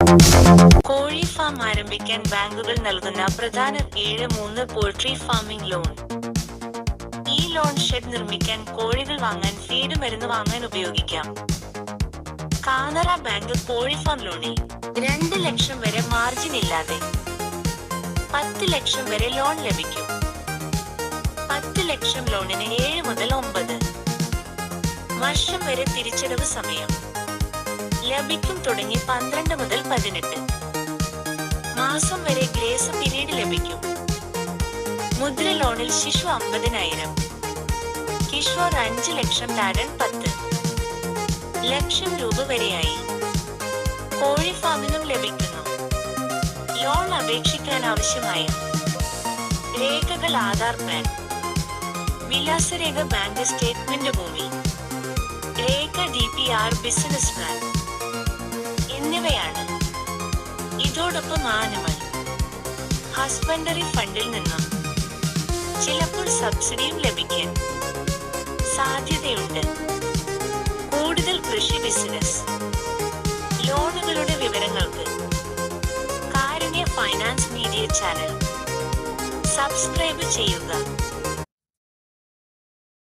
കോഴി ഫാം ആരംഭിക്കാൻ ബാങ്കുകൾ നൽകുന്ന പ്രധാന ഏഴ് മൂന്ന് പോൾട്രി ഫാമിംഗ് ലോൺ ഈ ലോൺ ഷെഡ് നിർമ്മിക്കാൻ കോഴികൾ വാങ്ങാൻ ഫീഡ് മരുന്ന് വാങ്ങാൻ ഉപയോഗിക്കാം. കാനറ ബാങ്ക് കോഴി ഫാം ലോണിൽ രണ്ട് ലക്ഷം വരെ മാർജിൻ ഇല്ലാതെ പത്ത് ലക്ഷം വരെ ലോൺ ലഭിക്കും. പത്ത് ലക്ഷം ലോണിന് ഏഴ് മുതൽ ഒമ്പത് വർഷം വരെ തിരിച്ചടവ് സമയം. ലഭിക്കും തുടങ്ങി പന്ത്രണ്ട് മുതൽ പതിനെട്ട്. മാസം വരെ ഗ്രേസ് പിരീഡ് ലഭിക്കും. മുദ്ര ലോണിൽ ശിശു അമ്പതിനായിരം. കിഷോർ അഞ്ച് ലക്ഷം താരൻ പത്ത്. ലക്ഷം രൂപ വരെയായി. കോഴി ഫാമിനും ലഭിക്കുന്നു. ലോൺ അപേക്ഷിക്കാൻ ആവശ്യമായ രേഖകൾ ആധാർ പാൻ. വിലാസരേഖ ബാങ്ക് സ്റ്റേറ്റ്മെന്റ് ഭൂമി. രേഖ D P R business plan ഇതോടൊപ്പം ആനുവൽ ഹസ്ബൻഡറി ഫണ്ടിൽ നിന്നും ചിലപ്പോൾ സബ്സിഡിയും ലഭിക്കാൻ സാധ്യതയുണ്ട്. കൂടുതൽ കൃഷി ബിസിനസ് ലോണുകളുടെ വിവരങ്ങൾക്ക് Karunya finance media channel subscribe ചെയ്യുക.